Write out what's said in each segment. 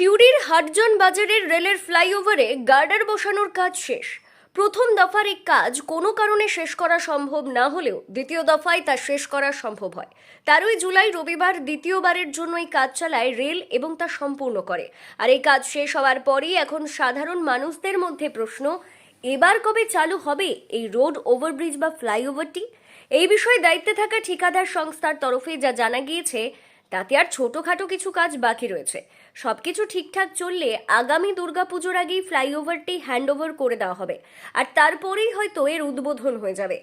সিউড়ির হাটজন বাজারের রেলের ফ্লাইওভারে গার্ডার বসানোর কাজ শেষ। প্রথম দফার এই কাজ কোনো কারণে শেষ করা সম্ভব না হলেও দ্বিতীয় দফায় তা শেষ করা সম্ভব হয়। তেরোই জুলাই রবিবার দ্বিতীয়বারের জন্য এই কাজ চালায় রেল এবং তা সম্পূর্ণ করে। আর এই কাজ শেষ হওয়ার পরেই এখন সাধারণ মানুষদের মধ্যে প্রশ্ন, এবার কবে চালু হবে এই রোড ওভারব্রিজ বা ফ্লাইওভারটি? এই বিষয়ে দায়িত্বে থাকা ঠিকাদার সংস্থার তরফে যা জানা গিয়েছে তাতে আর ছোটখাটো কিছু কাজ বাকি রয়েছে। সবকিছু ঠিকঠাক চললে আগামী দুর্গাপুজোর আগেই ফ্লাইওভারটি হ্যান্ডওভার করে দেওয়া হবে। আর তারপরেই হয়তো এর উদ্বোধন হয়ে যাবে।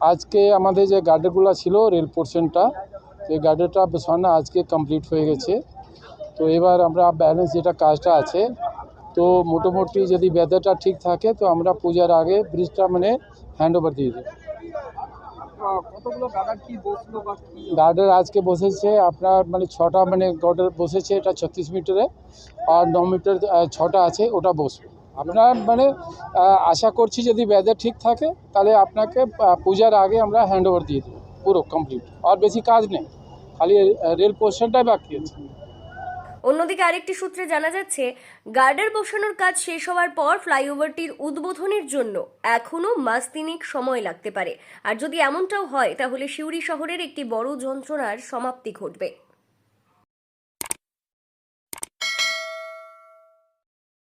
আজকে আমাদের যে গার্ডেরগুলো ছিল রেল পোর্শনটা সেই গার্ডেরটা বসানো আজকে কমপ্লিট হয়ে গেছে। তো এবার আমরা ব্যালেন্স যেটা কাজটা আছে তো মোটামুটি যদি ওয়েদারটা ঠিক থাকে তো আমরা পূজার আগে ব্রিজটা মানে হ্যান্ড ওভার দিয়ে দেবো। গার্ডের আজকে বসেছে, আপনার মানে ছটা মানে গার্ডের বসেছে, এটা ছত্রিশ মিটারে আর ন মিটার ছটা আছে, ওটা বসবে। আপনার মানে আশা করছি যদি ওয়েদার ঠিক থাকে, তাহলে আপনাকে পূজার আগে আমরা হ্যান্ড ওভার দিয়ে দেবো, পুরো কমপ্লিট আর বেশি কাজ নেই, খালি রেল পোর্শনটাই বাকি আছে। অন্যদিকে আরেকটি সূত্রে জানা যাচ্ছে, গার্ডার বসানোর কাজ শেষ হওয়ার পর ফ্লাইওভারটির উদ্বোধনের জন্য এখনও মাস তিনেক সময় লাগতে পারে। আর যদি এমনটাও হয়, তাহলে সিউড়ি শহরের একটি বড় যন্ত্রণার সমাপ্তি ঘটবে।